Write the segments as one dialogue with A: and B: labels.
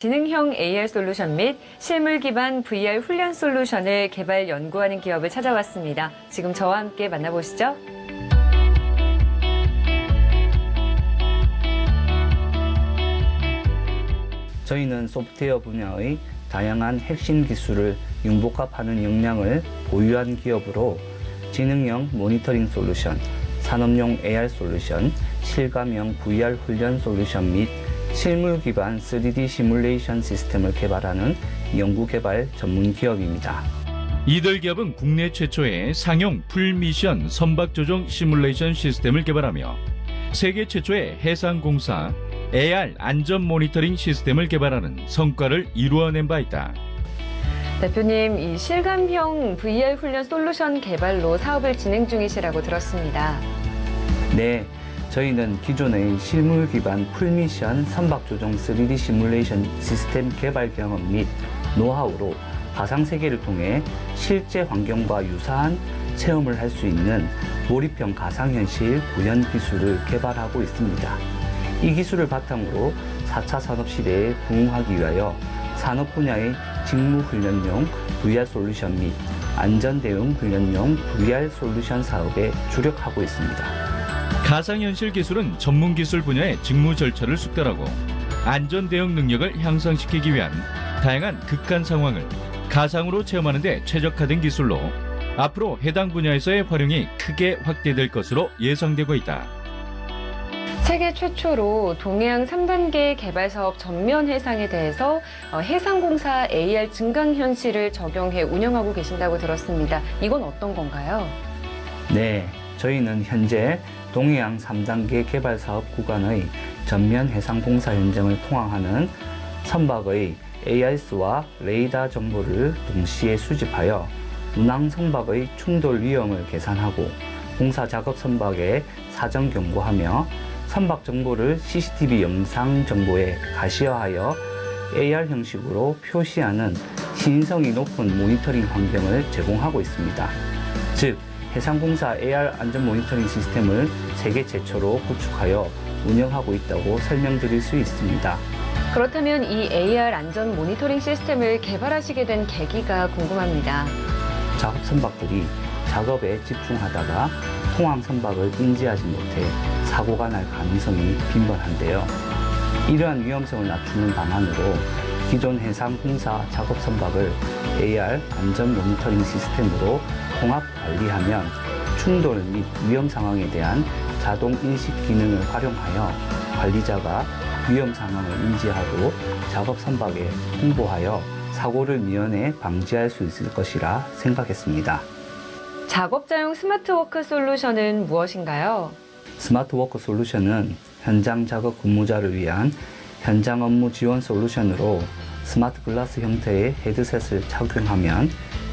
A: 지능형 AR 솔루션 및 실물 기반 VR 훈련 솔루션을 개발 연구하는 기업을 찾아왔습니다. 지금 저와 함께 만나보시죠.
B: 저희는 소프트웨어 분야의 다양한 핵심 기술을 융복합하는 역량을 보유한 기업으로 지능형 모니터링 솔루션, 산업용 AR 솔루션, 실감형 VR 훈련 솔루션 및 실물 기반 3D 시뮬레이션 시스템을 개발하는 연구 개발 전문 기업입니다.
C: 이들 기업은 국내 최초의 상용 풀미션 선박 조종 시뮬레이션 시스템을 개발하며 세계 최초의 해상공사 AR 안전 모니터링 시스템을 개발하는 성과를 이루어낸 바 있다.
A: 대표님, 이 실감형 VR 훈련 솔루션 개발로 사업을 진행 중이시라고 들었습니다.
B: 네, 저희는 기존의 실물 기반 풀미션 선박 조종 3D 시뮬레이션 시스템 개발 경험 및 노하우로 가상 세계를 통해 실제 환경과 유사한 체험을 할 수 있는 몰입형 가상현실 구현 기술을 개발하고 있습니다. 이 기술을 바탕으로 4차 산업 시대에 부응하기 위하여 산업 분야의 직무 훈련용 VR 솔루션 및 안전 대응 훈련용 VR 솔루션 사업에 주력하고 있습니다.
C: 가상현실 기술은 전문 기술 분야의 직무 절차를 숙달하고 안전 대응 능력을 향상시키기 위한 다양한 극한 상황을 가상으로 체험하는 데 최적화된 기술로 앞으로 해당 분야에서의 활용이 크게 확대될 것으로 예상되고 있다.
A: 세계 최초로 동해안 3단계 개발 사업 전면 해상에 대해서 어, 해상공사 AR 증강 현실을 적용해 운영하고 계신다고 들었습니다. 이건 어떤 건가요?
B: 네, 저희는 현재 동해안 3단계 개발 사업 구간의 전면 해상 공사 현장을 통항하는 선박의 AIS와 레이더 정보를 동시에 수집하여 운항 선박의 충돌 위험을 계산하고 공사 작업 선박에 사전 경고하며 선박 정보를 CCTV 영상 정보에 가시화하여 AR 형식으로 표시하는 신성이 높은 모니터링 환경을 제공하고 있습니다. 즉, 해상공사 AR 안전 모니터링 시스템을 세계 최초로 구축하여 운영하고 있다고 설명드릴 수 있습니다.
A: 그렇다면 이 AR 안전 모니터링 시스템을 개발하시게 된 계기가 궁금합니다.
B: 작업 선박들이 작업에 집중하다가 통항 선박을 인지하지 못해 사고가 날 가능성이 빈번한데요. 이러한 위험성을 낮추는 방안으로 기존 해상공사 작업 선박을 AR 안전 모니터링 시스템으로 통합 관리하면 충돌 및 위험 상황에 대한 자동 인식 기능을 활용하여 관리자가 위험 상황을 인지하고 작업 선박에 홍보하여 사고를 미연에 방지할 수 있을 것이라 생각했습니다.
A: 작업자용 스마트워크 솔루션은 무엇인가요?
B: 스마트워크 솔루션은 현장 작업 근무자를 위한 현장 업무 지원 솔루션으로 스마트 글라스 형태의 헤드셋을 착용하면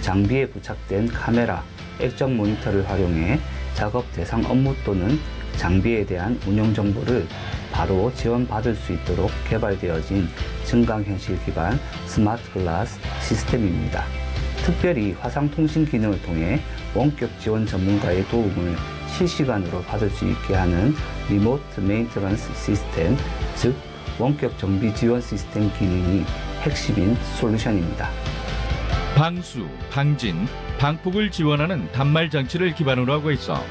B: 장비에 부착된 카메라, 액정 모니터를 활용해 작업 대상 업무 또는 장비에 대한 운영 정보를 바로 지원받을 수 있도록 개발되어진 증강현실 기반 스마트 글라스 시스템입니다. 특별히 화상통신 기능을 통해 원격 지원 전문가의 도움을 실시간으로 받을 수 있게 하는 리모트 메인터넌스 시스템, 즉 원격 정비 지원 시스템 기능이 핵심인 솔루션입니다.
C: 방수, 방진, 방폭을 지원하는 단말 장치를 기반으로 하고 있어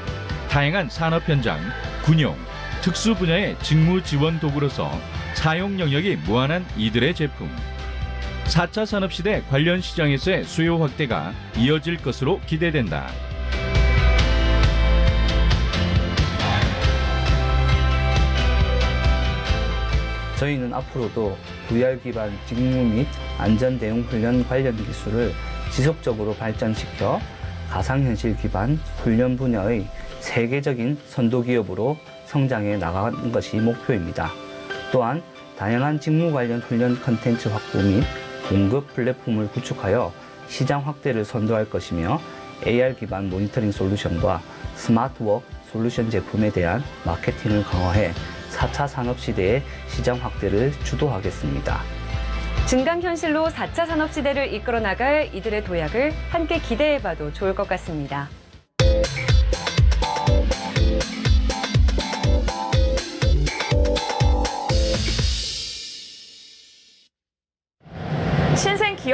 C: 다양한 산업 현장, 군용, 특수 분야의 직무 지원 도구로서 사용 영역이 무한한 이들의 제품. 4차 산업 시대 관련 시장에서의 수요 확대가 이어질 것으로 기대된다.
B: 저희는 앞으로도 VR 기반 직무 및 안전 대응 훈련 관련 기술을 지속적으로 발전시켜 가상현실 기반 훈련 분야의 세계적인 선도 기업으로 성장해 나가는 것이 목표입니다. 또한 다양한 직무 관련 훈련 컨텐츠 확보 및 공급 플랫폼을 구축하여 시장 확대를 선도할 것이며 AR 기반 모니터링 솔루션과 스마트워크 솔루션 제품에 대한 마케팅을 강화해 4차 산업 시대의 시장 확대를 주도하겠습니다.
A: 증강현실로 4차 산업시대를 이끌어 나갈 이들의 도약을 함께 기대해봐도 좋을 것 같습니다.